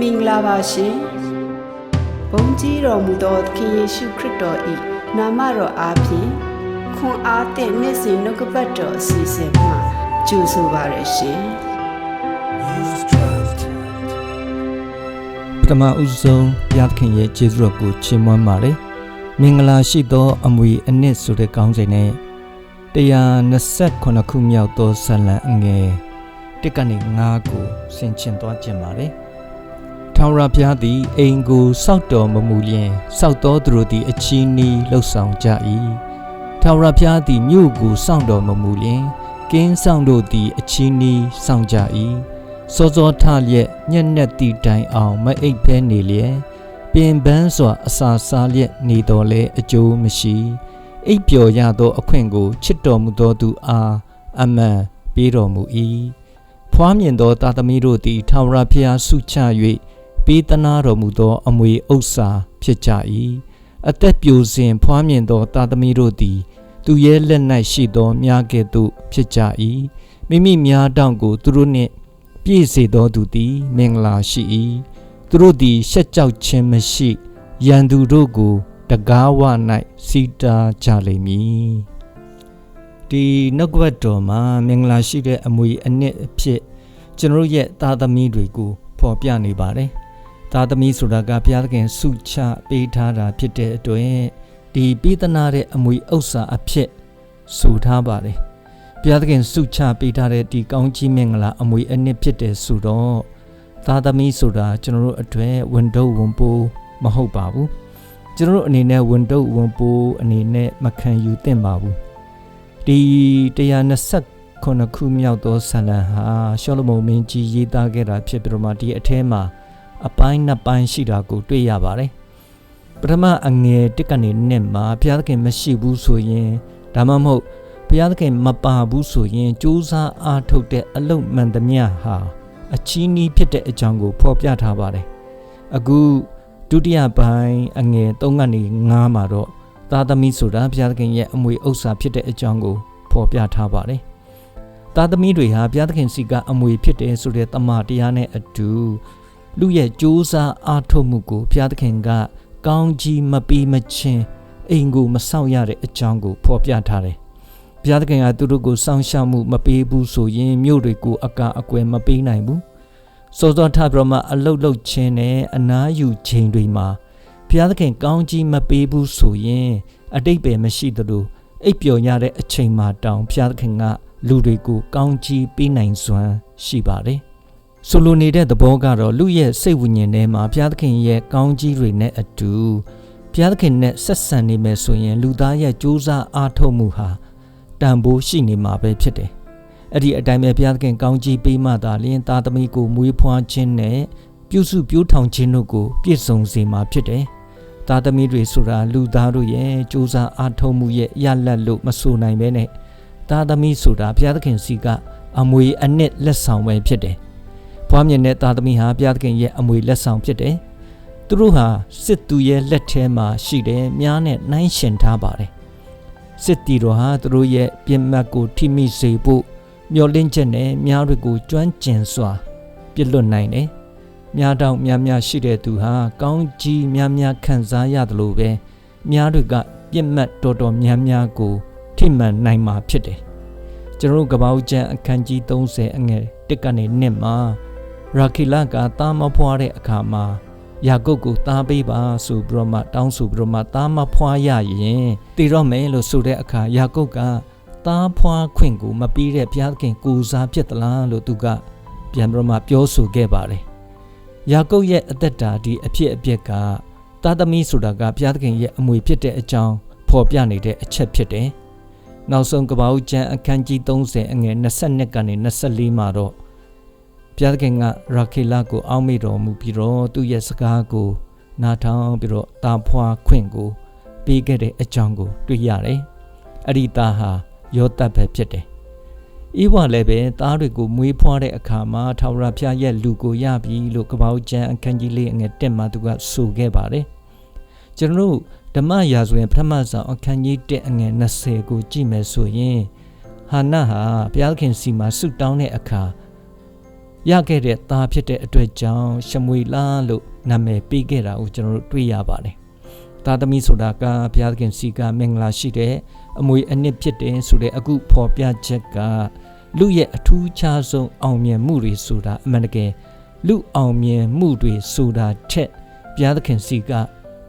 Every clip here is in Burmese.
မင်္ဂလာပါရှင်ဘုန်းကြီးတော်မူသောသခင်ယေရှုခရစ်တော်၏နာမတော်အားဖြင့်ခွန်အားသည့်နေ့စဉ်နှုတ်ကပတ်တော်အစီအစဉ်မှာကြိုဆိုပါရရှင်ပထမဦးဆုံးဘုရားသခင်ရဲ့ကျေးဇူးတော်ကိုချီးမွမ်းပါတယ်။မင်္ဂလာရှိသောအမွေအနှစ်ဆိုတဲ့ကောင်းစဉ်နဲ့128ခုမြောက်သောဇာလံအငယ်တစ်ကနေ9ကိုဆင်ခြင်သွားခြင်းပါတယ်။ ထာဝရဘုရားသည်အိမ်ကိုစောက်တော်မမူလျင်စောက်တော်သူတို့သည်အချီးနှီးလှုပ်ဆောင်ကြ၏။ထာဝရဘုရားသည်မြို့ကိုစောင့်တော်မမူလျင်ကင်းဆောင်တို့သည်အချီးနှီးဆောင်ကြ၏။စောစောထလျက်ညက်နက်သည့်တိုင်အောင်မအိပ်ဖဲနေလျက်ပြင်ပန်းစွာအစာစားလျက်နေတော်လဲအကျိုးမရှိအိပ်ပျော်ရသောအခွင့်ကိုချစ်တော်မူသောသူအားအမှန်ပေးတော်မူ၏ဖွားမြင်သောတာသမီတို့သည်ထာဝရဘုရားဆုချ၍ ပေးသနာတော်မူသော အမွေဥစ္စာဖြစ်ကြ၏အသက်ပြိုစဉ်ဖွားမြင်သောတာသမီတို့သည် သူရဲ့လက်၌ရှိသောမြားကဲ့သို့ဖြစ်ကြ၏မိမိမြားတောင့်ကိုသူတို့နှင့်ပြည့်စေသောသူသည် မင်္ဂလာရှိ၏သူတို့သည်ရှက်ကြောက်ခြင်းမရှိရန်သူတို့ကိုတကားဝ၌စီတာကြလိမ့်မည်ဒီနှုတ်ကပတ်တော်မှာမင်္ဂလာရှိတဲ့အမွေအနှစ်အဖြစ်ကျွန်တော်တို့ရဲ့သားသမီးတွေကိုဖော်ပြနေပါတယ် သားသမီးဆိုတာကဘုရားသခင်ဆုချပေးထားတာဖြစ်တဲ့အတွက်ဒီပေးသနာတဲ့အမွေဥစ္စာအဖြစ်ဆိုထားပါတယ်ဘုရားသခင်ဆုချပေးထားတဲ့ဒီကောင်းကြီးမင်္ဂလာအမွေအနှစ်ဖြစ်တယ်ဆိုတော့သားသမီးဆိုတာကျွန်တော်တို့အတွက်ဝန်တော့ဝန်ပိုးမဟုတ်ပါဘူးကျွန်တော်တို့အနေနဲ့ဝန်တော့ဝန်ပိုးအနေနဲ့မခံယူသင့်ပါဘူးဒီ129ခုမြောက်သောဇာလံဟာရှောလမုန်မင်းကြီးရေးသားခဲ့တာဖြစ်ပြီးတော့မှဒီအထဲမှာ အပိုင်းနှစ်ပိုင်းရှိတာကိုတွေ့ရပါတယ်ပထမအငယ်တစ်ကနေနှစ်မှာဘုရားသခင်မရှိဘူးဆိုရင်ဒါမှမဟုတ်ဘုရားသခင်မပါဘူးဆိုရင်စူးစမ်းအားထုတ်တဲ့အလုတ်မှန်သမျှဟာအချီးနှီးဖြစ်တဲ့အကြောင်းကိုဖော်ပြထားပါတယ်အခုဒုတိယပိုင်းအငယ်3ကနေ9မှာတော့သာသမီဆိုတာဘုရားသခင်ရဲ့အမွေဥစ္စာဖြစ်တဲ့အကြောင်းကိုဖော်ပြထားပါတယ်သာသမီတွေဟာဘုရားသခင်စီကအမွေဖြစ်တယ်ဆိုတဲ့တမန်တရားနဲ့အတူ လူရဲ့စူးစမ်းအားထုတ်မှုကိုဘုရားသခင်က ကောင်းကြီးမပေးမချင်းအိမ်ကိုမဆောင်ရတဲ့အကြောင်းကိုဖော်ပြထားတယ်ဘုရားသခင်ကသူတို့ကိုစောင့်ရှောက်မှုမပေးဘူးဆိုရင်မြို့တွေကိုအကာအကွယ်မပေးနိုင်ဘူးစောစောထပြီးတော့မှအလုတ်လုတ်ခြင်းနဲ့အနားယူခြင်းတွေမှာဘုရားသခင်ကောင်းကြီးမပေးဘူးဆိုရင် အတိတ်ပဲမရှိသလိုအိပ်ပျော်ရတဲ့အချိန်မှာတောင်ဘုရားသခင်ကလူတွေကိုကောင်းကြီးပေးနိုင်စွမ်းရှိပါတယ် ဆိုလိုနေတဲ့သဘောကတော့လူရဲ့စိတ်ဝိညာဉ်ထဲမှာဘုရားသခင်ရဲ့ကောင်းကြီးတွေနဲ့အတူဘုရားသခင်နဲ့ဆက်ဆံနေမယ်ဆိုရင် လူသားရဲ့ကြိုးစားအားထုတ်မှုဟာတန်ဖိုးရှိနေမှာပဲဖြစ်တယ်။အဲ့ဒီအတိုင်းပဲဘုရားသခင်ကောင်းကြီးပေးမှသာလျှင်သားသမီးကိုမွေးဖွားခြင်းနဲ့ပြုစုပြောထောင်ခြင်းတို့ကိုပြည့်စုံစေမှာဖြစ်တယ်။သားသမီးတွေဆိုတာလူသားတို့ရဲ့ကြိုးစားအားထုတ်မှုရဲ့ရလတ်လို့မဆိုနိုင်ပဲနဲ့သားသမီးဆိုတာဘုရားသခင်စီကအမွေအနှစ်လက်ဆောင်ပဲဖြစ်တယ်။ ဖွားမြင်တဲ့သားသမီးဟာဘုရားသခင်ရဲ့အမွေလက်ဆောင်ဖြစ်တယ်။သူတို့ဟာစစ်သူရဲ့လက်ထဲမှာရှိတယ်မြားနဲ့နှိုင်းရှင်ထားပါတယ်။စစ်တီတော်ဟာသူတို့ရဲ့ပြစ်မှတ်ကိုထိမိစေဖို့မျောလင့်ချက်နဲ့မြားတွေကိုကျွမ်းကျင်စွာပြစ်လွတ်နိုင်တယ်။မြားတောင်များများရှိတဲ့သူဟာကောင်းကြီးများများခံစားရတယ်လို့ပဲမြားတွေကပြစ်မှတ်တော်တော်များများကိုထိမှန်နိုင်မှာဖြစ်တယ်။ကျွန်တော်တို့ကပောက်ကျန်အခန်းကြီး30အငယ်1ကနေ2မှာ ရာခိလကသားမဖွားတဲ့အခါမှာယာကုပ်ကိုသားပေးပါဆိုပြီးတော့မှတောင်းဆိုပြီးတော့မှသားမဖွားရရင်တည်တော့မယ်လို့ဆိုတဲ့အခါယာကုပ်ကသားဖွားခွင့်ကိုမပြီးတဲ့ဘုရားသခင်ကိုစားဖြစ်သလားလို့သူကပြန်ပြီးတော့မှပြောဆိုခဲ့ပါတယ်ယာကုပ်ရဲ့အသက်တာဒီအဖြစ်အပျက်ကသားသမီးဆိုတာကဘုရားသခင်ရဲ့အမွေဖြစ်တဲ့အကြောင်းဖော်ပြနေတဲ့အချက်ဖြစ်တယ်နောက်ဆုံးကပ္ပဦးကျမ်းအခန်းကြီး30အငယ်22ကနေ24မှာတော့ ဘုရားသခင်ကရာခေလကိုအောက်မေ့တော်မူပြီးတော့သူ့ရဲ့စကားကိုနားထောင်ပြီးတော့တာဖွာခွင့်ကိုပေးခဲ့တဲ့အကြောင်းကိုတွေ့ရတယ်။အဲ့ဒီသားဟာယောသပ်ပဲဖြစ်တယ်။ဤဘဝလည်းပဲသားတွေကိုမွေးဖွားတဲ့အခါမှာထာဝရဘုရားရဲ့လူကိုရပြီလို့ကပောက်ကျမ်းအခန်းကြီးလေးအငယ်တက်မှာသူကဆိုခဲ့ပါတယ်။ကျွန်တော်တို့ဓမ္မရာဇဝင်ပထမဆုံးအခန်းကြီး1အငယ်20ကိုကြည့်မယ်ဆိုရင်ဟာနဟာဘုရားခင်စီမှာဆုတောင်းတဲ့အခါ ရခဲ့တဲ့သားဖြစ်တဲ့အတွက်ကြောင့်ရှမွေလာလို့နာမည်ပေးခဲ့တာကိုကျွန်တော်တို့တွေ့ရပါတယ်။သားသမီးဆိုတာကဘုရားသခင်စီကမင်္ဂလာရှိတဲ့အမွေအနှစ်ဖြစ်တယ်ဆိုတဲ့အခုဖော်ပြချက်ကလူရဲ့အထူးခြားဆုံးအောင်မြင်မှုတွေဆိုတာအမှန်တကယ်လူအောင်မြင်မှုတွေဆိုတာထက်ဘုရားသခင်စီက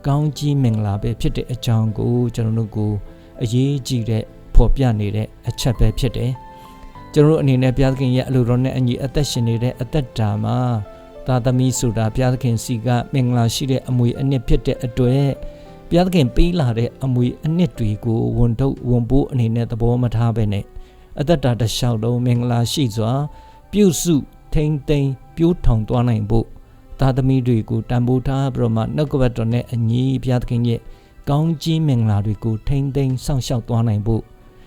ကောင်းကြီးမင်္ဂလာပဲဖြစ်တဲ့အကြောင်းကိုကျွန်တော်တို့ကိုအရေးကြီးတဲ့ဖော်ပြနေတဲ့အချက်ပဲဖြစ်တယ်။ ကျွန်တော်တို့အနေနဲ့ဘုရားသခင်ရဲ့အလိုတော်နဲ့အညီအသက်ရှင်နေတဲ့အသက်တာမှာသာသမီဆိုတာဘုရားသခင်စီကမင်္ဂလာရှိတဲ့အမွေအနှစ်ဖြစ်တဲ့အတွက်ဘုရားသခင်ပေးလာတဲ့အမွေအနှစ်တွေကိုဝန်ထုတ်ဝန်ပိုးအနေနဲ့သဘောမထားဘဲနဲ့အသက်တာတစ်လျှောက်လုံးမင်္ဂလာရှိစွာ ပြုစုထိမ့်သိမ်းပြိုးထောင်သွားနိုင်ဖို့သာသမီတွေကိုတန်ဖိုးထားပြီးတော့မှနှုတ်ကပတ်တော်နဲ့အညီဘုရားသခင်ရဲ့ကောင်းကြီးမင်္ဂလာတွေကိုထိမ့်သိမ်းစောင့်ရှောက်သွားနိုင်ဖို့